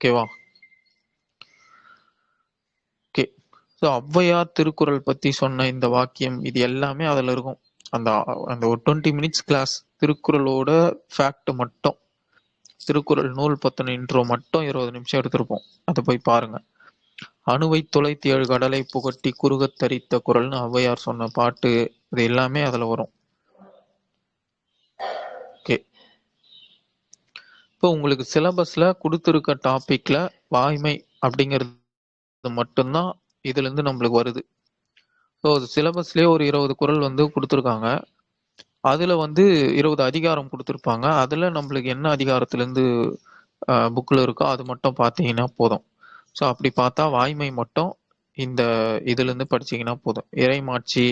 ஓகேவா okay so Avvaiyar Thirukkural பற்றி சொன்ன இந்த வாக்கியம் இது எல்லாமே அதில் இருக்கும். அந்த அந்த ஒரு டுவெண்ட்டி மினிட்ஸ் கிளாஸ் திருக்குறளோட ஃபேக்ட் மட்டும் திருக்குறள் நூல் பத்தின இன்ட்ரோ மட்டும் இருபது நிமிஷம் எடுத்திருப்போம். அதை போய் பாருங்க. அணுவை தொலைத்தி ஏழு கடலை புகட்டி குறுகத் தரித்த குரல்னு ஔவையார் சொன்ன பாட்டு இது எல்லாமே அதில் வரும். இப்போ உங்களுக்கு சிலபஸ்ல கொடுத்துருக்க டாபிக்ல வாய்மை அப்படிங்கிறது மட்டும்தான் இதுல இருந்து நம்மளுக்கு வருது. ஸோ சிலபஸ்லேயே ஒரு இருபது குரல் வந்து கொடுத்துருக்காங்க. அதுல வந்து இருபது அதிகாரம் கொடுத்துருப்பாங்க. அதுல நம்மளுக்கு என்ன அதிகாரத்துலேருந்து புக்கில் இருக்கோ அது மட்டும் பார்த்தீங்கன்னா போதும். ஸோ அப்படி பார்த்தா வாய்மை மட்டும் இந்த இதுலேருந்து படிச்சிங்கன்னா படிச்சீங்கன்னா போதும். இறைமாட்சி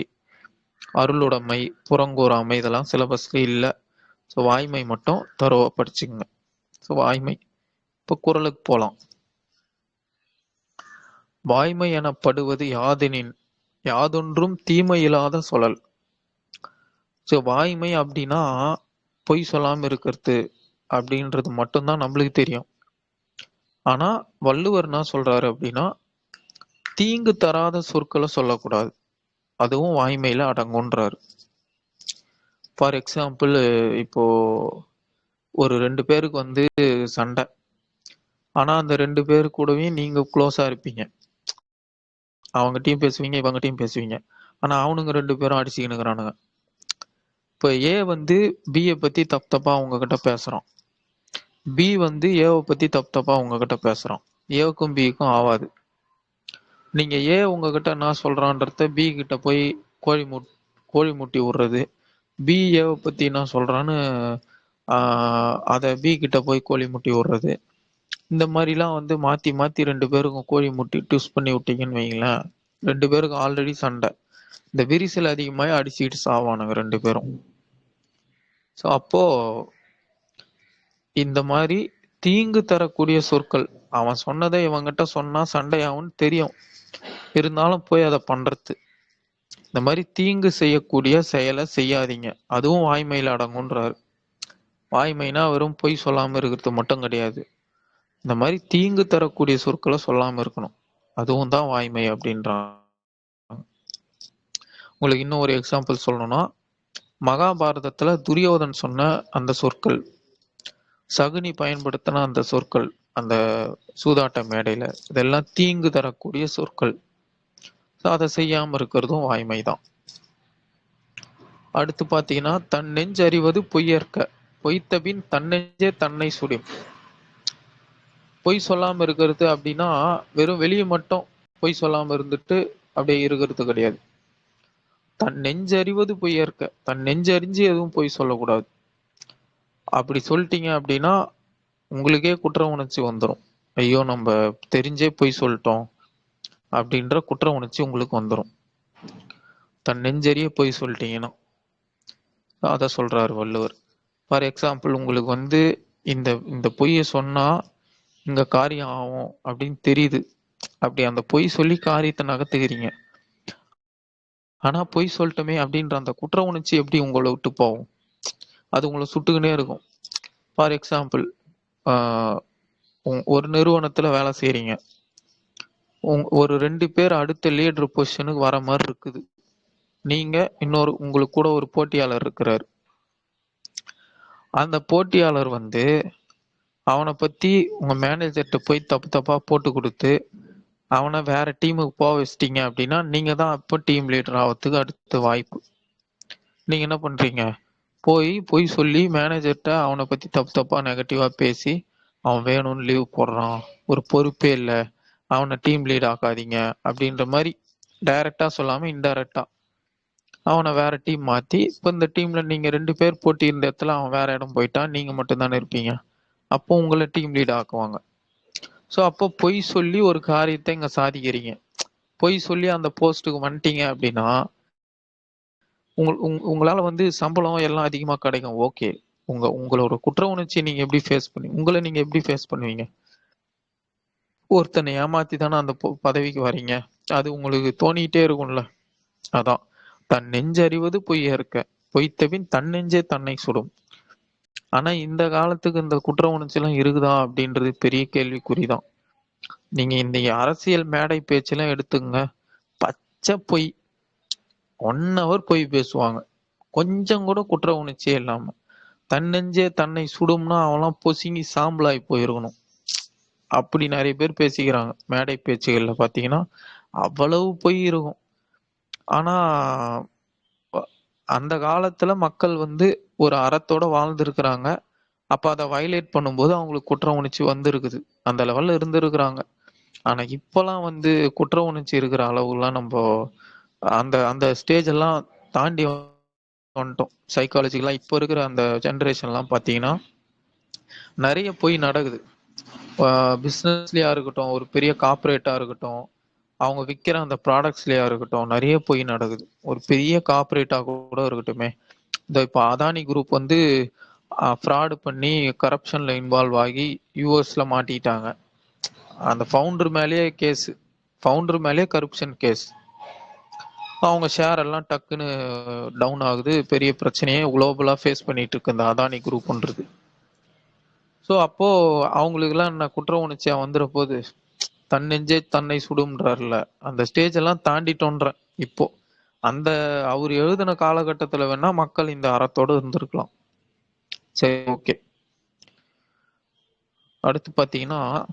அருளுடைமை புறங்கூறாமை இதெல்லாம் சிலபஸ்ல இல்லை. ஸோ வாய்மை மட்டும் தரோவா படிச்சுக்கோங்க. ஸோ வாய்மை. இப்போ குரலுக்கு போகலாம் வாய்மை எனப்படுவது யாதெனின் யாதொன்றும் தீமை இல்லாத சொல்லல் ஸோ வாய்மை அப்படின்னா பொய் சொல்லாம இருக்கிறது அப்படின்றது மட்டும்தான் நம்மளுக்கு தெரியும். ஆனா வள்ளுவர் என்ன சொல்றாரு அப்படின்னா தீங்கு தராத சொற்களை சொல்லக்கூடாது. அதுவும் வாய்மையில அடங்குன்றாரு ஃபார் எக்ஸாம்பிள் இப்போ ஒரு ரெண்டு பேருக்கு வந்து சண்டை. ஆனா அந்த ரெண்டு பேரு கூடவே நீங்க க்ளோஸா இருப்பீங்க. அவங்ககிட்டயும் பேசுவீங்க இவங்ககிட்டயும் பேசுவீங்க. ஆனா அவனுங்க ரெண்டு பேரும் அடிச்சுக்கினுக்குறானுங்க இப்போ ஏ வந்து பியை பத்தி தப்பு தப்பா உங்ககிட்ட பேசுறான். பி வந்து ஏவை பத்தி தப்பு தப்பா உங்ககிட்ட பேசுறான். ஏவுக்கும் பிக்கும் ஆவாது. நீங்க ஏ உங்ககிட்ட என்ன சொல்றான்றத பி கிட்ட போய் கோழி முட் கோழி முட்டி விடுறது. பி ஏவை பத்தி என்ன சொல்றான்னு அதை பி கிட்ட போய் கோழி முட்டி விடுறது. இந்த மாதிரிலாம் வந்து மாற்றி மாற்றி ரெண்டு பேருக்கும் கோழி முட்டி டூஸ் பண்ணி விட்டீங்கன்னு வைங்களேன். ரெண்டு பேருக்கும் ஆல்ரெடி சண்டை. இந்த விரிசல் அதிகமாகி அடிச்சுக்கிட்டு சாவானுங்க ரெண்டு பேரும். ஸோ அப்போ இந்த மாதிரி தீங்கு தரக்கூடிய சொற்கள் அவன் சொன்னதை இவங்கிட்ட சொன்னால் சண்டையாகும்னு தெரியும். இருந்தாலும் போய் அதை பண்ணுறது இந்த மாதிரி தீங்கு செய்யக்கூடிய செயலை செய்யாதீங்க. அதுவும் வாய்மையில் அடங்குன்றாரு வாய்மைனா வெறும் பொய் சொல்லாமல் இருக்கிறது மட்டும் கிடையாது. இந்த மாதிரி தீங்கு தரக்கூடிய சொற்களை சொல்லாமல் இருக்கணும். அதுவும் தான் வாய்மை அப்படின்றான் உங்களுக்கு இன்னும் ஒரு எக்ஸாம்பிள் சொல்லணும்னா மகாபாரதத்தில் துரியோதன் சொன்ன அந்த சொற்கள் சகுனி பயன்படுத்தின அந்த சொற்கள் அந்த சூதாட்ட மேடையில் இதெல்லாம் தீங்கு தரக்கூடிய சொற்கள். அதை செய்யாமல் இருக்கிறதும் வாய்மை தான் அடுத்து பார்த்தீங்கன்னா தன் நெஞ்சு அறிவது பொய்யற்க. பொய்த்தபின் தன்னெஞ்சே தன்னை சுடும். பொய் சொல்லாம இருக்கிறது அப்படின்னா வெறும் வெளியே மட்டும் பொய் சொல்லாம இருந்துட்டு அப்படியே இருக்கிறது கிடையாது. தன் நெஞ்சறிவது பொய்யற்க தன் நெஞ்சறிஞ்சு எதுவும் பொய் சொல்லக்கூடாது. அப்படி சொல்லிட்டீங்க அப்படின்னா உங்களுக்கே குற்ற உணர்ச்சி வந்துடும் ஐயோ நம்ம தெரிஞ்சே பொய் சொல்லிட்டோம் அப்படின்ற குற்ற உணர்ச்சி உங்களுக்கு வந்துடும் தன் நெஞ்சறிய பொய் சொல்லிட்டீங்கன்னா அதை சொல்றாரு வள்ளுவர். ஃபார் எக்ஸாம்பிள் உங்களுக்கு வந்து இந்த இந்த பொய்யை சொன்னால் இந்த காரியம் ஆகும் அப்படின்னு தெரியுது. அப்படி அந்த பொய் சொல்லி காரியத்தை நகர்த்துக்கிறீங்க ஆனால் பொய் சொல்லிட்டோமே அப்படின்ற அந்த குற்ற உணர்ச்சி எப்படி உங்களை விட்டு போகும்? அது உங்களை சுட்டுக்கினே இருக்கும். ஃபார் எக்ஸாம்பிள் ஒரு நிறுவனத்தில் வேலை செய்கிறீங்க உங் ஒரு ரெண்டு பேர் அடுத்த லீடர் பொசிஷனுக்கு வர மாதிரி இருக்குது. நீங்கள் இன்னொரு உங்களுக்கு கூட ஒரு போட்டியாளர் இருக்கிறாரு. அந்த போட்டியாளர் வந்து அவனை பத்தி உங்க மேனேஜர்கிட்ட போய் தப்பு தப்பா போட்டு கொடுத்து அவனை வேற டீமுக்கு போக வச்சிட்டீங்க அப்படின்னா நீங்க தான் அப்போ டீம் லீடர் ஆகிறதுக்கு அடுத்த வாய்ப்பு. நீங்க என்ன பண்றீங்க? போய் போய் சொல்லி மேனேஜர்கிட்ட அவனை பத்தி தப்பு தப்பா நெகட்டிவா பேசி அவன் வேணும்னு லீவ் போடுறான். ஒரு பொறுப்பே இல்லை. அவனை டீம் லீட் ஆக்காதீங்க அப்படின்ற மாதிரி டைரக்டா சொல்லாம இன்டைரக்டா அவனை வேற டீம் மாத்தி இப்போ இந்த டீம்ல நீங்க ரெண்டு பேர் போட்டி இருந்த இடத்துல அவன் வேற இடம் போயிட்டான். நீங்க மட்டும் தானே இருப்பீங்க. அப்போ உங்களை டீம் லீட் ஆக்குவாங்க. ஸோ அப்போ பொய் சொல்லி ஒரு காரியத்தை இங்க சாதிக்கிறீங்க. பொய் சொல்லி அந்த போஸ்ட்டுக்கு வந்துட்டீங்க அப்படின்னா உங் உங்களால வந்து சம்பளம் எல்லாம் அதிகமா கிடைக்கும். ஓகே உங்க உங்களோட குற்ற உணர்ச்சியை நீங்க எப்படி ஃபேஸ் பண்ணி உங்களை நீங்க எப்படி ஃபேஸ் பண்ணுவீங்க? ஒருத்தனை ஏமாத்தி தானே அந்த பதவிக்கு வரீங்க. அது உங்களுக்கு தோணிக்கிட்டே இருக்கும்ல. அதான். தன் நெஞ்சறிவது பொய்ய இருக்க பொய்த்தபின் தன் நெஞ்சே தன்னை சுடும். ஆனா இந்த காலத்துக்கு இந்த குற்ற உணர்ச்சி எல்லாம் இருக்குதா அப்படின்றது பெரிய கேள்விக்குறிதான். நீங்க இந்த அரசியல் மேடை பேச்செல்லாம் எடுத்துங்க பச்சை பொய். ஒன் ஹவர் பொய் பேசுவாங்க. கொஞ்சம் கூட குற்ற உணர்ச்சியே இல்லாம. தன்னெஞ்சே தன்னை சுடும்னா அவெல்லாம் பொசுங்கி சாம்பலாகி போயிருக்கணும். அப்படி நிறைய பேர் பேசிக்கிறாங்க. மேடை பேச்சுகள்ல பாத்தீங்கன்னா அவ்வளவு பொய் இருக்கும். ஆனா அந்த காலத்துல மக்கள் வந்து ஒரு அறத்தோட வாழ்ந்துருக்குறாங்க. அப்ப அதை வயலேட் பண்ணும்போது அவங்களுக்கு குற்ற உணர்ச்சி வந்திருக்குது. அந்த லெவல்ல இருந்திருக்கிறாங்க. ஆனா இப்பெல்லாம் வந்து குற்ற உணர்ச்சி இருக்கிற அளவுலாம் நம்ம அந்த அந்த ஸ்டேஜ் எல்லாம் தாண்டி வந்துட்டோம். சைக்காலஜிக்கெல்லாம் இப்போ இருக்கிற அந்த ஜென்ரேஷன்லாம் பார்த்தீங்கன்னா நிறைய போய் நடக்குது. பிஸ்னஸ்லயா இருக்கட்டும் ஒரு பெரிய கார்ப்பரேட்டா இருக்கட்டும் அவங்க விற்கிற அந்த ப்ராடக்ட்ஸ்லயா இருக்கட்டும் நிறைய போய் நடக்குது. ஒரு பெரிய கார்பரேட்டாக கூட இருக்கட்டுமே. இந்த இப்போ அதானி குரூப் வந்து ஃப்ராடு பண்ணி கரப்ஷன்ல இன்வால்வ் ஆகி யூஎஸ்ல மாட்டிட்டாங்க. அந்த ஃபவுண்டர் மேலேயே கேஸ் ஃபவுண்டர் மேலேயே கரப்ஷன் கேஸ் அவங்க ஷேர் எல்லாம் டக்குன்னு டவுன் ஆகுது. பெரிய பிரச்சனையே குளோபலாக ஃபேஸ் பண்ணிட்டு இருக்கு இந்த அதானி குரூப்ன்றது ஸோ அப்போது அவங்களுக்குலாம் என்ன குற்ற உணர்ச்சியாக வந்துட போது தன்னெஞ்சே தன்னை சுடும்ன்றார்ல. அந்த ஸ்டேஜ் எல்லாம் தாண்டிட்டோன்றேன் இப்போ. அந்த அவர் எழுதின காலகட்டத்துல வேணா மக்கள் இந்த அறத்தோட இருந்திருக்கலாம். சரி ஓகே. அடுத்து பாத்தீங்கன்னா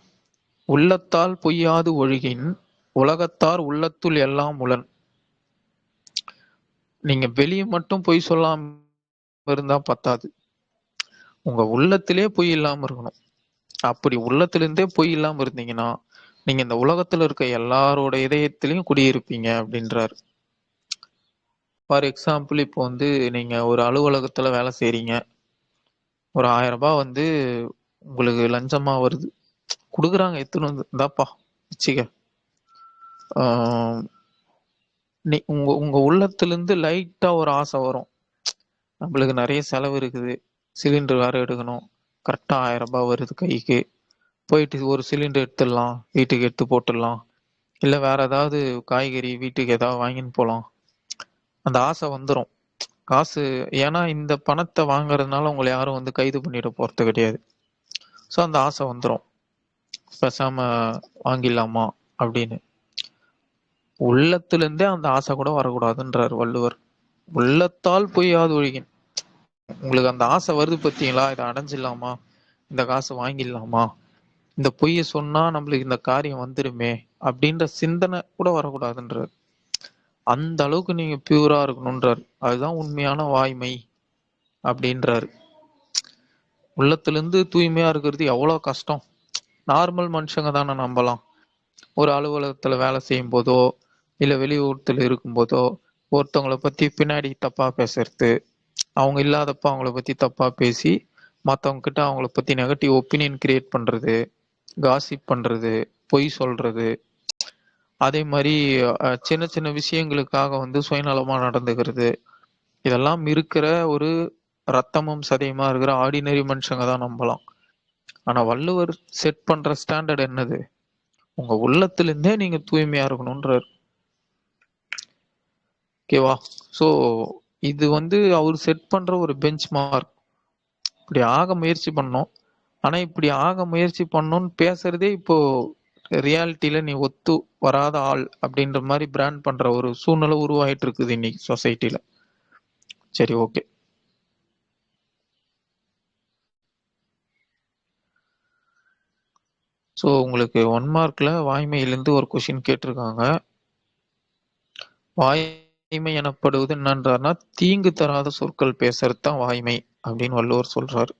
உள்ளத்தால் பொய்யாது ஒழுகின் உலகத்தார் உள்ளத்துள் எல்லாம் உளன். நீங்க வெளியே மட்டும் பொய் சொல்லாம இருந்தா பத்தாது. உங்க உள்ளத்திலே பொய் இல்லாம இருக்கணும். அப்படி உள்ளத்திலிருந்தே பொய் இல்லாம இருந்தீங்கன்னா நீங்க இந்த உலகத்துல இருக்க எல்லாரோட இதயத்திலையும் குடியிருப்பீங்க அப்படின்றாரு. ஃபார் எக்ஸாம்பிள் இப்போ வந்து நீங்க ஒரு அலுவலகத்துல வேலை செய்றீங்க. ஒரு ஆயிரம் ரூபாய் வந்து உங்களுக்கு லஞ்சமா வருது. கொடுக்குறாங்க எத்தனை வந்து? இந்தாப்பா வச்சுக்க. நீ உங்க உங்க உள்ளத்துலேருந்து லைட்டா ஒரு ஆசை வரும். நம்மளுக்கு நிறைய செலவு இருக்குது. சிலிண்டர் வேற எடுக்கணும். கரெக்டாக ஆயிரம் ரூபாய் வருது கைக்கு. போயிட்டு ஒரு சிலிண்டர் எடுத்துடலாம் வீட்டுக்கு எடுத்து போட்டுடலாம். இல்லை வேற ஏதாவது காய்கறி வீட்டுக்கு ஏதாவது வாங்கின்னு போகலாம் அந்த ஆசை வந்துடும் காசு ஏன்னா இந்த பணத்தை வாங்குறதுனால உங்களை யாரும் வந்து கைது பண்ணிட போறது கிடையாது. ஸோ அந்த ஆசை வந்துடும் பேசாம வாங்கிடலாமா அப்படின்னு. உள்ளத்துலேருந்தே அந்த ஆசை கூட வரக்கூடாதுன்றார் வள்ளுவர். உள்ளத்தால் பொய்யாது ஒழிகின். உங்களுக்கு அந்த ஆசை வருது பார்த்தீங்களா இதை அடைஞ்சிடலாமா? இந்த காசு வாங்கிடலாமா? இந்த பொய்யை சொன்னா நம்மளுக்கு இந்த காரியம் வந்துருமே அப்படின்ற சிந்தனை கூட வரக்கூடாதுன்றார். அந்த அளவுக்கு நீங்க பியூரா இருக்கணும்ன்றார். அதுதான் உண்மையான வாய்மை அப்படின்றாரு. உள்ளத்திலிருந்து தூய்மையா இருக்கிறது எவ்வளவு கஷ்டம். நார்மல் மனுஷங்க தானே நம்பலாம். ஒரு அலுவலகத்துல வேலை செய்யும் போதோ இல்ல வெளியூரத்துல இருக்கும்போதோ ஒருத்தவங்களை பத்தி பின்னாடி தப்பா பேசுறது அவங்க இல்லாதப்ப அவங்கள பத்தி தப்பா பேசி மற்றவங்க கிட்ட அவங்கள பத்தி நெகட்டிவ் ஒப்பீனியன் கிரியேட் பண்றது காசிப் பண்றது பொய் சொல்றது. அதே மாதிரி சின்ன சின்ன விஷயங்களுக்காக வந்து சுயநலமா நடந்துக்கிறது. இதெல்லாம் இருக்கிற ஒரு ரத்தமும் சதையுமா இருக்கிற ஆர்டினரி மனுஷங்க தான் நம்பலாம். ஆனா வள்ளுவர் செட் பண்ற ஸ்டாண்டர்ட் என்னது? உங்க உள்ளத்திலிருந்தே நீங்க தூய்மையா இருக்கணும்ன்றார். ஓகேவா சோ இது வந்து அவர் செட் பண்ற ஒரு பெஞ்ச் மார்க் இப்படி ஆக முயற்சி பண்ணோம். ஆனா இப்படி ஆக முயற்சி பண்ணணும்னு பேசுறதே இப்போ ரியாலிட்டியில நீ ஒத்து வராத ஆள் அப்படின்ற மாதிரி பிராண்ட் பண்ற ஒரு சூழ்நிலை உருவாயிட்டு இருக்குது இன்னைக்கு சொசைட்டில சரி ஓகே ஸோ உங்களுக்கு ஒன் மார்க்ல வாய்மையிலிருந்து ஒரு கொஷின் கேட்டிருக்காங்க. வாய்மை எனப்படுவது என்னன்றாருன்னா தீங்கு தராத சொற்கள் பேசுறது தான் வாய்மை அப்படின்னு வள்ளுவர் சொல்றாரு.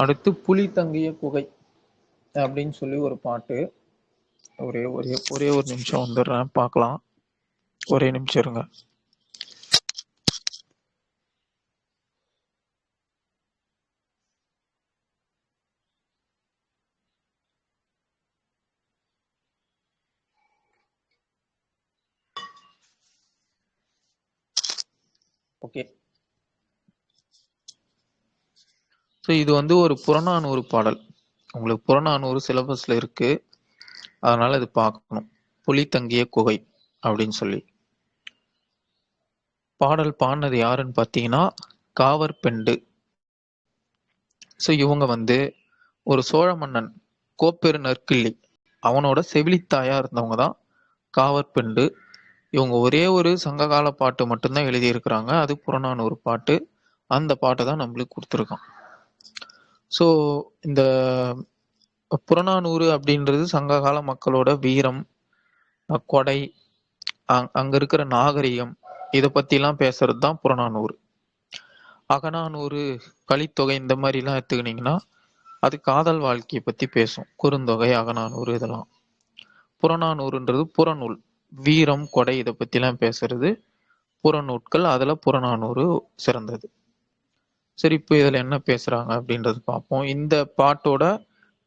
அடுத்து புலி தங்கிய குகை அப்படின்னு சொல்லி ஒரு பாட்டு. ஒரே ஒரே ஒரே ஒரு நிமிஷம் வந்துடுறேன். பார்க்கலாம். ஒரே நிமிஷம் இருங்க ஓகே ஸோ இது வந்து ஒரு புறநானூறு பாடல். உங்களுக்கு புறநானூறு சிலபஸில் இருக்கு. அதனால் இது பார்க்கணும். புலி தங்கிய குகை அப்படின்னு சொல்லி. பாடல் பாடினது யாருன்னு பார்த்தீங்கன்னா காவற்பெண்டு ஸோ இவங்க வந்து ஒரு சோழ மன்னன் கோப்பெரு நற்கிள்ளி. அவனோட செவிலித்தாயாக இருந்தவங்க தான் காவற்பெண்டு இவங்க ஒரே ஒரு சங்ககால பாட்டு மட்டும்தான் எழுதியிருக்கிறாங்க. அது புறநானூறு பாட்டு. அந்த பாட்டை தான் நம்மளுக்கு கொடுத்துருக்கான். ஸோ இந்த புறநானூறு அப்படின்றது சங்ககால மக்களோட வீரம் கொடை அங் அங்க இருக்கிற நாகரிகம் இதை பத்திலாம் பேசுறது தான் புறநானூறு. அகநானூறு கலித்தொகை இந்த மாதிரிலாம் எடுத்துக்கினீங்கன்னா அது காதல் வாழ்க்கையை பத்தி பேசும். குறுந்தொகை அகநானூறு இதெல்லாம். புறநானூறுன்றது புறநூல். வீரம் கொடை இதை பத்திலாம் பேசுறது புறநூட்கள் அதில் புறநானூறு சிறந்தது. சரி இப்போ இதில் என்ன பேசுகிறாங்க அப்படின்றது பார்ப்போம். இந்த பாட்டோட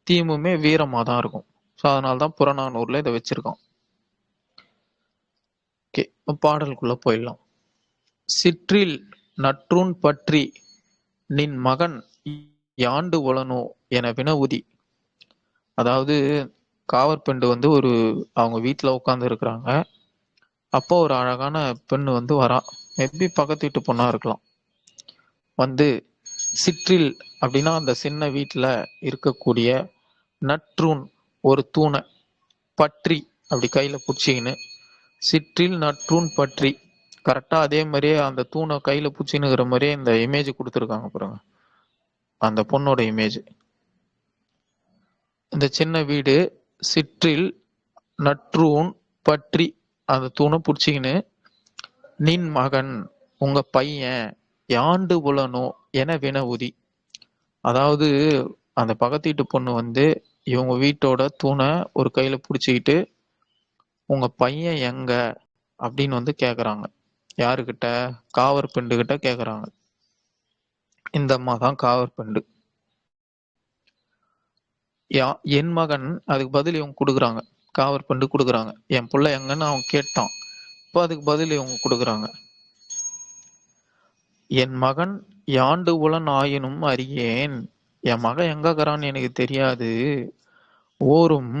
தீமுமே வீரமாக தான் இருக்கும். ஸோ அதனால தான் புறநானூரில் இதை வச்சுருக்கோம் ஓகே பாடலுக்குள்ள போயிடலாம். சிற்றில் நற்றூன் பற்றி நின் மகன் யாண்டு ஒழனோ என வினவுதி. அதாவது காவற்பெண்டு வந்து ஒரு அவங்க வீட்டில் உட்காந்து இருக்கிறாங்க. அப்போ ஒரு அழகான பெண் வந்து வரா. மேபி பக்கத்து வீட்டு பொண்ணாக இருக்கலாம். வந்து சிற்றில் அப்படின்னா அந்த சின்ன வீட்டில் இருக்கக்கூடிய நற்றூன் ஒரு தூணை பற்றி அப்படி கையில் பிடிச்சிக்கின்னு சிற்றில் நற்றூன் பற்றி. கரெக்டாக அதே மாதிரியே அந்த தூணை கையில் பிடிச்சின்னுக்கிற மாதிரியே இந்த இமேஜ் கொடுத்துருக்காங்க பாருங்க. அந்த பொண்ணோட இமேஜ் இந்த சின்ன வீடு சிற்றில் நற்றூன் பற்றி அந்த தூணை பிடிச்சிக்கின்னு நின் மகன் உங்கள் பையன் யாண்டு புலனோ என வினவுதி அதாவது அந்த பக்கத்து வீட்டு பொண்ணு வந்து இவங்க வீட்டோட தூணை ஒரு கையில பிடிச்சிக்கிட்டு உங்க பையன் எங்க? அப்படின்னு வந்து கேக்குறாங்க. யாருக்கிட்ட காவர் பெண்டு கிட்ட கேக்குறாங்க. இந்த அம்மா தான் காவர் பெண்டு. யா என் மகன் அதுக்கு பதில் இவங்க கொடுக்குறாங்க. காவர் பெண்டு கொடுக்குறாங்க. என் பிள்ளை எங்கன்னு அவன் கேட்டான். இப்போ அதுக்கு பதில் இவங்க கொடுக்குறாங்க. என் மகன் யாண்டு உளன் ஆயினும் அறியேன். என் மகன் எங்க இருக்கிறான்னு எனக்கு தெரியாது. ஓரும்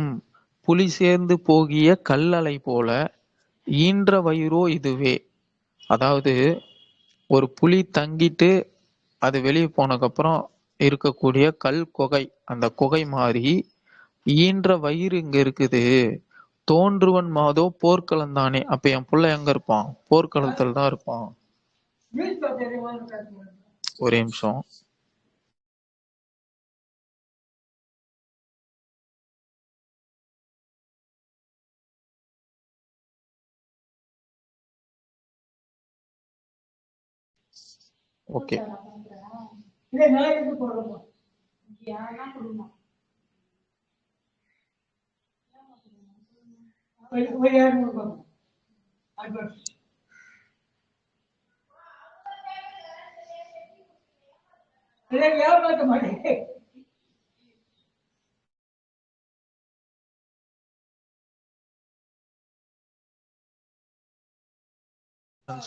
புலி சேர்ந்து போகிய கல்லலை போல ஈன்ற வயிறோ இதுவே. அதாவது ஒரு புலி தங்கிட்டு அது வெளியே போனதுக்கப்புறம் இருக்கக்கூடிய கல் குகை அந்த குகை மாதிரி ஈன்ற வயிறு இங்க இருக்குது. தோன்றுவன் மாதோ போர்க்களம் தானே அப்ப என் புள்ள எங்க இருப்பான்? போர்க்களத்தில் தான் இருப்பான். ஒரே நிமிஷம். ஓகே ஒரு ஒரு இல்லை ஏமாற்ற மாட்டேன்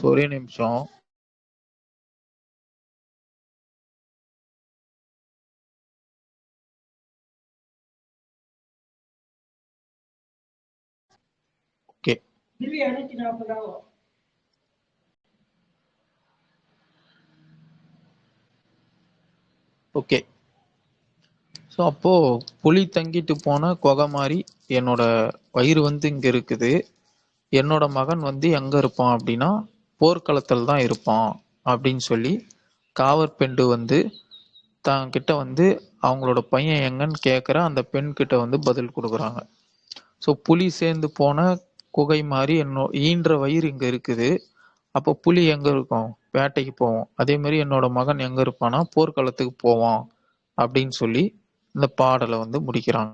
ஒரே நிமிஷம். ஓகே. ஓகே ஸோ அப்போது புலி தங்கிட்டு போன குகை மாதிரி என்னோட வயிறு வந்து இங்கே இருக்குது. என்னோட மகன் வந்து எங்கே இருப்பான் அப்படின்னா போர்க்களத்தில் தான் இருப்பான் அப்படின்னு சொல்லி காவற்பெண்டு வந்து தான் வந்து அவங்களோட பையன் எங்கன்னு கேட்குற அந்த பெண் கிட்ட வந்து பதில் கொடுக்குறாங்க. ஸோ புலி சேர்ந்து போன குகை மாதிரி என்னோ ஈன்ற வயிறு இங்கே இருக்குது. அப்போ புலி எங்கே இருக்கும்? வேட்டைக்கு போவோம். அதே மாதிரி என்னோட மகன் எங்கே இருப்பானா போர்க்களத்துக்கு போவான் அப்படின்னு சொல்லி இந்த பாடலை வந்து முடிக்கிறாங்க.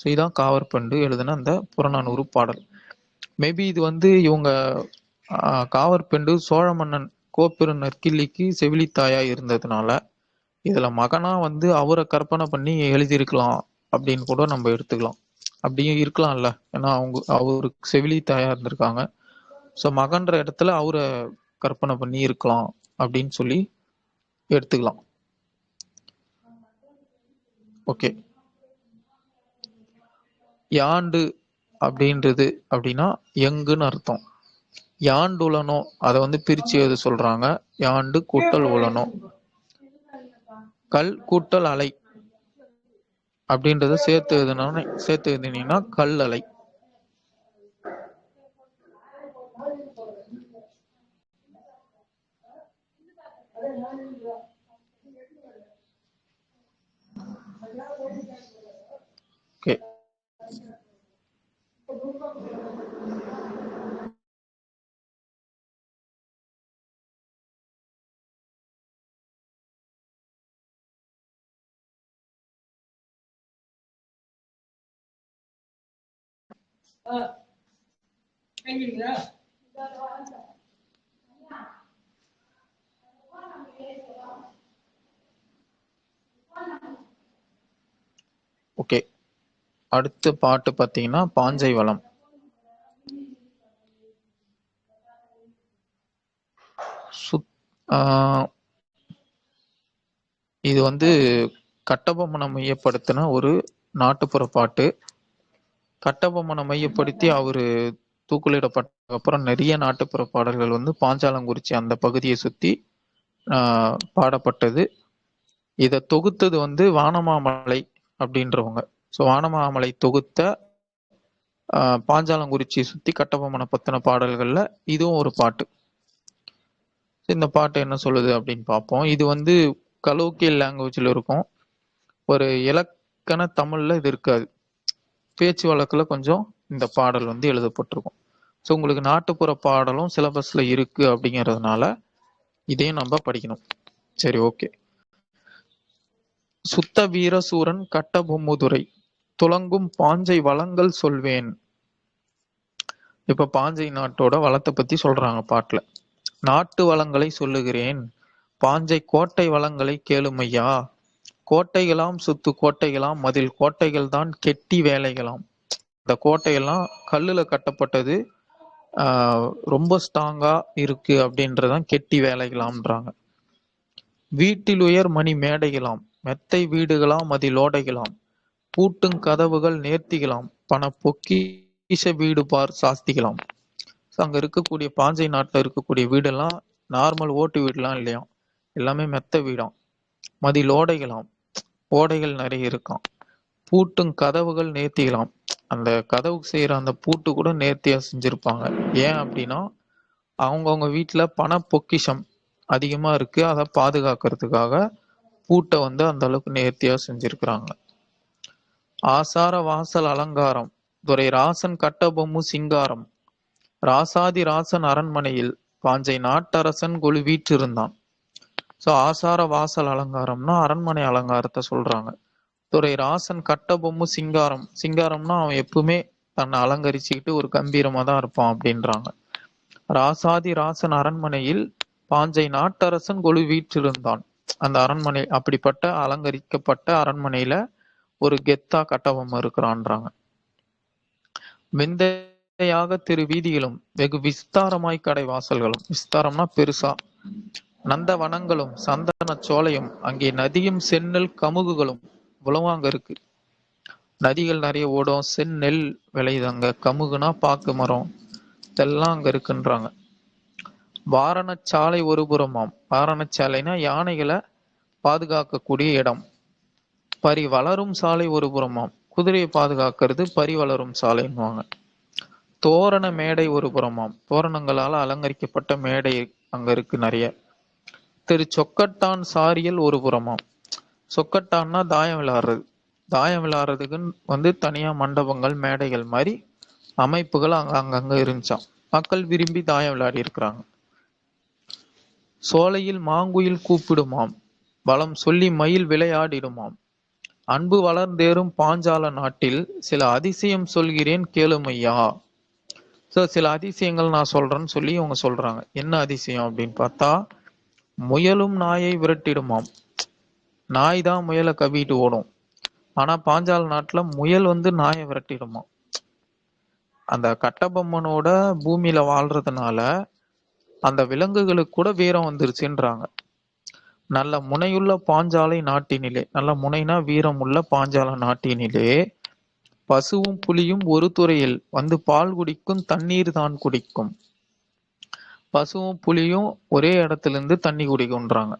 ஸோ இதான் காவற்பண்டு எழுதின அந்த புறநானூறு பாடல். மேபி இது வந்து இவங்க காவற்பெண்டு சோழ மன்னன் கோப்பெரு நற்கிள்ளிக்கு செவிலித்தாயா இருந்ததுனால இதில் மகனாக வந்து அவரை கற்பனை பண்ணி எழுதியிருக்கலாம் அப்படின்னு கூட நம்ம எடுத்துக்கலாம். அப்படியும் இருக்கலாம்ல. ஏன்னா அவங்க அவருக்கு செவிலித்தாயா இருந்திருக்காங்க. ஸோ மகன்ற இடத்துல அவரை கற்பனை பண்ணி இருக்கலாம் அப்படின்னு சொல்லி எடுத்துக்கலாம். ஓகே யாண்டு அப்படின்றது அப்படின்னா எங்குன்னு அர்த்தம். யாண்டு உலனோ அதை வந்து பிரிச்சு எது சொல்றாங்க? யாண்டு கூட்டல் உலனோ. கல் கூட்டல் அலை. அப்படின்றத சேர்த்து எதுனா சேர்த்து எழுதினீங்கன்னா கல் அலை. ஓகே. அடுத்த பாட்டு பார்த்தீங்கன்னா பாஞ்சை வளம். சுத் ஆஹ் இது வந்து கட்டபொம்மனம் மையப்படுத்தின ஒரு நாட்டுப்புற பாட்டு. கட்டபொம்மனை மையப்படுத்தி அவரு தூக்குலிடப்பட்ட அப்புறம் நிறைய நாட்டுப்புற பாடல்கள் வந்து பாஞ்சாலங்குறிச்சி அந்த பகுதியை சுத்தி பாடப்பட்டது. இதை தொகுத்தது வந்து வானமாமலை அப்படின்றவங்க. ஸோ வானமாமலை தொகுத்த பாஞ்சாலங்குறிச்சி பாஞ்சாலங்குறிச்சியை சுத்தி கட்டபொம்மனை பத்தின பாடல்கள்ல இதுவும் ஒரு பாட்டு. இந்த பாட்டு என்ன சொல்லுது அப்படின்னு பார்ப்போம். இது வந்து கலோக்கியல் லாங்குவேஜில் இருக்கும். ஒரு இலக்கண தமிழ்ல இது இருக்காது. பேச்சு வழக்கில் கொஞ்சம் இந்த பாடல் வந்து எழுதப்பட்டிருக்கும். ஸோ உங்களுக்கு நாட்டுப்புற பாடலும் சிலபஸில் இருக்குது அப்படிங்கிறதுனால இதையும் நம்ம படிக்கணும். சரி ஓகே சுத்த வீரசூரன் கட்டபொம்முதுரை துலங்கும் பாஞ்சை வளங்கள் சொல்வேன். இப்ப பாஞ்சை நாட்டோட வளத்தை பத்தி சொல்றாங்க பாட்டுல. நாட்டு வளங்களை சொல்லுகிறேன். பாஞ்சை கோட்டை வளங்களை கேளுமையா கோட்டைகளாம் சுத்து கோட்டைகளாம் மதில் கோட்டைகள் தான் கெட்டி வேலைகளாம். இந்த கோட்டையெல்லாம் கல்லுல கட்டப்பட்டது ரொம்ப ஸ்ட்ராங்கா இருக்கு அப்படின்றதான் கெட்டி வேலைகளாம்ன்றாங்க. வீட்டில் உயர் மணி மேடைகளாம் மெத்தை வீடுகளாம் அதிலோடைகளாம் பூட்டும் கதவுகள் நேர்த்திகளாம் பண பொக்கிஷ வீடு பார் சாஸ்திகளாம். அங்கே அங்க இருக்கக்கூடிய பாஞ்சை நாட்டில் இருக்கக்கூடிய வீடெல்லாம் நார்மல் ஓட்டு வீடுலாம் இல்லையாம். எல்லாமே மெத்த வீடாம். மதில் ஓடைகளாம் ஓடைகள் நிறைய இருக்கும். பூட்டும் கதவுகள் நேர்த்திகளாம். அந்த கதவுக்கு செய்கிற அந்த பூட்டு கூட நேர்த்தியாக செஞ்சுருப்பாங்க. ஏன் அப்படின்னா அவங்கவுங்க வீட்டில் பண பொக்கிஷம் அதிகமாக இருக்குது அதை பாதுகாக்கிறதுக்காக பூட்டை வந்து அந்த அளவுக்கு நேர்த்தியாக செஞ்சிருக்கிறாங்க. ஆசார வாசல் அலங்காரம். துரை ராசன் கட்டபொம்மு சிங்காரம். ராசாதி ராசன் அரண்மனையில் பாஞ்சை நாட்டரசன் குழு வீற்றிருந்தான். ஸோ ஆசார வாசல் அலங்காரம்னா அரண்மனை அலங்காரத்தை சொல்றாங்க. துரை ராசன் கட்டபொம்மு சிங்காரம். சிங்காரம்னா அவன் எப்பவுமே தன்னை அலங்கரிச்சுக்கிட்டு ஒரு கம்பீரமா தான் இருப்பான் அப்படின்றாங்க. ராசாதி ராசன் அரண்மனையில் பாஞ்சை நாட்டரசன் கொழு வீற்றிருந்தான். அந்த அரண்மனை அப்படிப்பட்ட அலங்கரிக்கப்பட்ட அரண்மனையில ஒரு கெத்தா கட்டபொம்மை இருக்கிறான்றாங்க. விந்தையாக திரு வீதிகளும் வெகு விஸ்தாரமாய் கடை வாசல்களும். விஸ்தாரம்னா பெருசா. நந்தவனங்களும் சந்தன சோலையும் அங்கே நதியும் செந்நெல் கமுகுகளும் இவ்வளவும் அங்க இருக்கு. நதிகள் நிறைய ஓடும் செந்நெல் விளையுது அங்க. கமுகுனா பாக்கு மரம் இதெல்லாம் அங்க இருக்குன்றாங்க. வாரணச்சாலை ஒரு புறமாம். வாரணச்சாலைனா யானைகளை பாதுகாக்கக்கூடிய இடம். பரி வளரும் சாலை ஒரு புறமாம். குதிரையை பாதுகாக்கிறது பரி வளரும் சாலைன்னுவாங்க. தோரண மேடை ஒரு புறமாம். தோரணங்களால் அலங்கரிக்கப்பட்ட மேடை அங்க இருக்கு நிறைய. திரு சொக்கட்டான் சாரியல் ஒரு புறமாம். சொக்கட்டான்னா தாயம் விளையாடுறது தாயம் விளையாடுறதுக்குன்னு வந்து தனியா மண்டபங்கள் மேடைகள் மாதிரி அமைப்புகள் அங்க அங்கங்க இருந்துச்சாம். மக்கள் விரும்பி தாயம் விளையாடி இருக்கிறாங்க. சோலையில் மாங்குயில் கூப்பிடுமாம். வளம் சொல்லி மயில் விளையாடிடுமாம். அன்பு வளர்ந்தேறும் பாஞ்சால நாட்டில் சில அதிசயம் சொல்கிறேன் கேளுமையா. ஸோ சில அதிசயங்கள் நான் சொல்றேன்னு சொல்லி இவங்க சொல்றாங்க. என்ன அதிசயம் அப்படின்னு பார்த்தா முயலும் நாயை விரட்டிடுமாம். நாய் தான் முயலை கவிட்டு ஓடும். ஆனா பாஞ்சால் நாட்டுல முயல் வந்து நாயை விரட்டிடுமா அந்த கட்டபொம்மனோட பூமியில வாழ்றதுனால அந்த விலங்குகளுக்கு கூட வீரம் வந்துருச்சுன்றாங்க. நல்ல முனையுள்ள பாஞ்சாலை நாட்டினிலே நல்ல முனைனா வீரம் உள்ள பாஞ்சால நாட்டினிலே பசுவும் புலியும் ஒரு துறையில் வந்து பால் குடிக்கும் தண்ணீர் தான் குடிக்கும். பசுவும் புலியும் ஒரே இடத்துல இருந்து தண்ணி குடிக்கும்ன்றாங்க.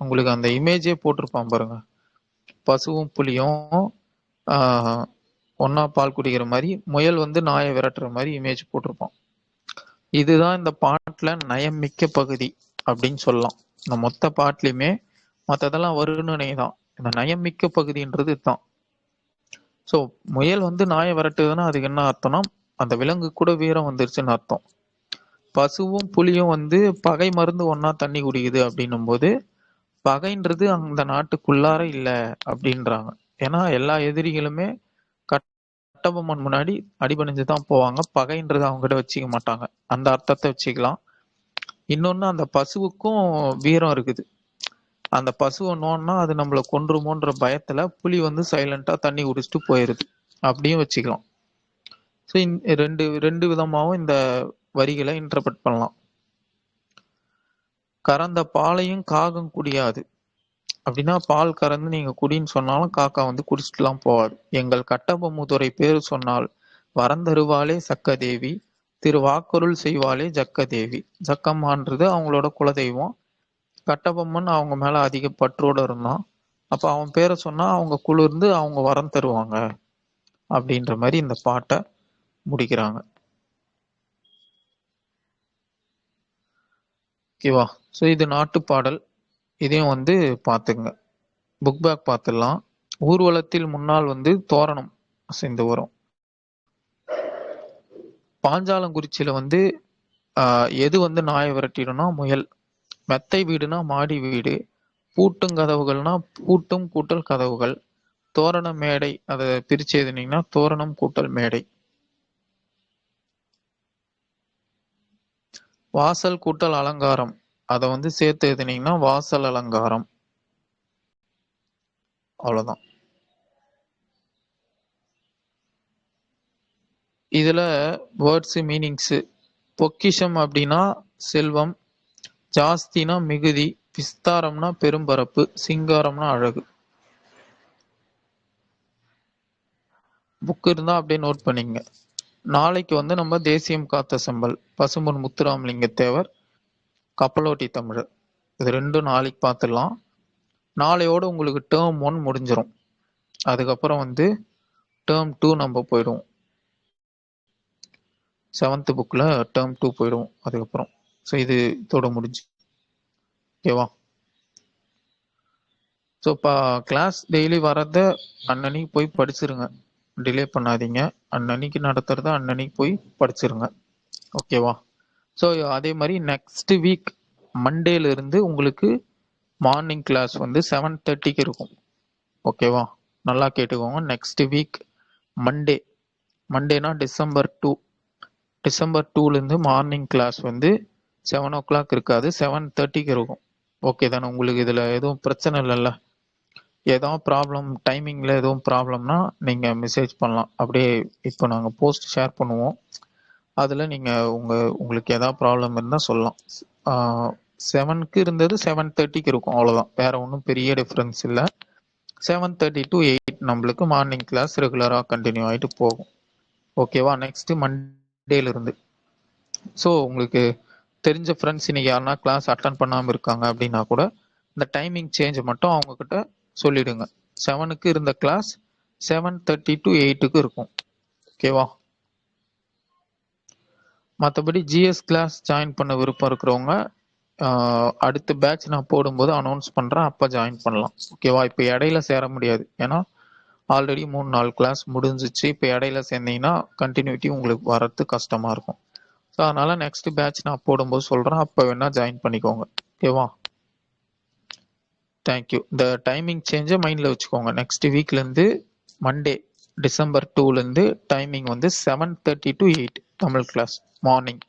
உங்களுக்கு அந்த இமேஜே போட்டிருப்பான் பாருங்க. பசுவும் புலியும் ஒன்றா பால் குடிக்கிற மாதிரி முயல் வந்து நாயை விரட்டுற மாதிரி இமேஜ் போட்டிருப்பான். இதுதான் இந்த பாட்டுல நயமிக்க பகுதி அப்படின்னு சொல்லலாம். இந்த மொத்த பாட்டிலையுமே மற்றதெல்லாம் வருணனை தான். இந்த நயமிக்க பகுதின்றது தான் ஸோ முயல் வந்து நாயை விரட்டுதுன்னா அதுக்கு என்ன அர்த்தம்னா அந்த விலங்கு கூட வீரம் வந்துருச்சுன்னு அர்த்தம். பசுவும் புலியும் வந்து பகை மருந்து ஒன்னா தண்ணி குடிக்குது அப்படின்னும் போது பகைன்றது அந்த நாட்டுக்குள்ளார இல்லை அப்படின்றாங்க. ஏன்னா எல்லா எதிரிகளுமே கட்டபொம்மன் முன்னாடி அடிபணிஞ்சு தான் போவாங்க. பகைன்றது அவங்க கிட்ட வச்சுக்க மாட்டாங்க. அந்த அர்த்தத்தை வச்சுக்கலாம். இன்னொன்று அந்த பசுவுக்கும் வீரம் இருக்குது. அந்த பசுவை நோன்னா அது நம்மள கொன்றுமோன்ற பயத்துல புலி வந்து சைலண்டா தண்ணி குடிச்சிட்டு போயிருது. அப்படியும் வச்சுக்கலாம். ஸோ ரெண்டு ரெண்டு விதமாகவும் இந்த வரிகளை இன்டர்பிரட் பண்ணலாம். கறந்த பாலையும் காகம் குடியாது. அப்படின்னா பால் கறந்து நீங்க குடின்னு சொன்னாலும் காக்கா வந்து குடிச்சிட்டுலாம் போகாது எங்கள் கட்டபொம்முதுரை பேர் சொன்னால் வரந்தருவாளே சக்கதேவி திரு வாக்கருள் செய்வாளே ஜக்கதேவி. ஜக்கம்மான்றது அவங்களோட குலதெய்வம். கட்டபொம்மன் அவங்க மேல அதிக பற்றோடு இருந்தான். அப்போ அவன் பேரை சொன்னா அவங்க குளிர்ந்து அவங்க வரம் தருவாங்க. அப்படின்ற மாதிரி இந்த பாட்டை முடிக்கிறாங்க. ஓகேவா ஸோ இது நாட்டு பாடல் இதையும் வந்து பார்த்துங்க புக் பேக் பார்த்துடலாம். ஊர்வலத்தில் முன்னால் வந்து தோரணம் சேர்ந்து வரும். பாஞ்சாலங்குறிச்சியில் வந்து எது வந்து நாயை விரட்டிடும்னா முயல். மெத்தை வீடுனா மாடி வீடு. பூட்டும் கதவுகள்னா பூட்டும் கூட்டல் கதவுகள். தோரண மேடை அதை பிரிச்சு எழுதினீங்கன்னா தோரணம் கூட்டல் மேடை. வாசல் கூட்டல் அலங்காரம். அதை வந்து சேர்த்து எழுதினீங்கன்னா வாசல் அலங்காரம். அவ்வளோதான் இதில் வேர்ட்ஸு மீனிங்ஸு பொக்கிஷம் அப்படின்னா செல்வம் ஜாஸ்தினா மிகுதி விஸ்தாரம்னா பெரும்பரப்பு சிங்காரம்னா அழகு. புக் இருந்தால் அப்படியே நோட் பண்ணிங்க நாளைக்கு வந்து நம்ம தேசியம் காத்த செம்பல் பசும்பொன் முத்துராமலிங்க தேவர் கப்பலோட்டி தமிழர். இது ரெண்டும் நாளைக்கு பார்த்துடலாம். நாளையோட உங்களுக்கு டேர்ம் ஒன் முடிஞ்சிடும் அதுக்கப்புறம் வந்து டேர்ம் டூ நம்ம போயிடுவோம். செவன்த்து புக்கில் டேர்ம் டூ போயிடுவோம். அதுக்கப்புறம். ஸோ இது இதோட முடிஞ்சு. ஓகேவா ஸோ இப்போ கிளாஸ் டெய்லி வரத அன்னன்னைக்கு போய் படிச்சிருங்க. டிலே பண்ணாதீங்க. அன்னன்னைக்கு நடத்துறத அன்னன்னைக்கு போய் படிச்சிருங்க. ஓகேவா ஸோ அதே மாதிரி நெக்ஸ்ட் வீக் மண்டேல இருந்து உங்களுக்கு மார்னிங் கிளாஸ் வந்து செவன் தேர்ட்டிக்கு இருக்கும். ஓகேவா நல்லா கேட்டுக்கோங்க. நெக்ஸ்ட் வீக் மண்டே மண்டேனா டிசம்பர் டூ டிசம்பர் டூலேருந்து மார்னிங் கிளாஸ் வந்து செவன் ஓ கிளாக் இருக்காது. செவன் தேர்ட்டிக்கு இருக்கும். ஓகே தானே? உங்களுக்கு இதில் எதுவும் பிரச்சனை இல்லைல்ல? ஏதோ ப்ராப்ளம் டைமிங்கில் எதுவும் ப்ராப்ளம்னா நீங்கள் மெசேஜ் பண்ணலாம். அப்படியே இப்போ நாங்கள் போஸ்ட் ஷேர் பண்ணுவோம். அதில் நீங்கள் உங்கள் உங்களுக்கு எதாவது ப்ராப்ளம் இருந்தால் சொல்லலாம். செவனுக்கு இருந்தது செவன் தேர்ட்டிக்கு இருக்கும் அவ்வளோதான் வேற ஒன்றும் பெரிய டிஃப்ரென்ஸ் இல்லை. செவன் தேர்ட்டி டு எயிட் நம்மளுக்கு மார்னிங் கிளாஸ் ரெகுலராக கண்டினியூ ஆகிட்டு போகும். ஓகேவா நெக்ஸ்ட்டு மண்டேலேருந்து ஸோ உங்களுக்கு தெரிஞ்ச ஃப்ரெண்ட்ஸ் இன்னைக்கு யாருன்னா கிளாஸ் அட்டன் பண்ணாமல் இருக்காங்க அப்படின்னா கூட இந்த டைமிங் சேஞ்சை மட்டும் அவங்கக்கிட்ட சொல்லிடுங்க. செவனுக்கு இருந்த கிளாஸ் செவன் தேர்ட்டி டு எயிட்டுக்கு இருக்கும். ஓகேவா மற்றபடி ஜிஎஸ் கிளாஸ் ஜாயின் பண்ண விருப்பம் இருக்கிறவங்க அடுத்த பேட்ச் நான் போடும்போது அனௌன்ஸ் பண்ணுறேன் அப்போ ஜாயின் பண்ணலாம். ஓகேவா இப்போ இடையில சேர முடியாது. ஏன்னா ஆல்ரெடி மூணு நாலு கிளாஸ் முடிஞ்சிச்சு. இப்போ இடையில சேர்ந்தீங்கன்னா கண்டினியூட்டி உங்களுக்கு வரது கஷ்டமாக இருக்கும். ஸோ அதனால் நெக்ஸ்ட் பேட்ச் நான் போடும்போது சொல்கிறேன் அப்போ வேணால் ஜாயின் பண்ணிக்கோங்க. ஓகேவா தேங்க்யூ இந்த டைமிங் சேஞ்சை மைண்டில் வச்சுக்கோங்க. நெக்ஸ்ட் வீக்லேருந்து மண்டே டிசம்பர் டூலேருந்து டைமிங் வந்து seven thirty to eight Tamil class morning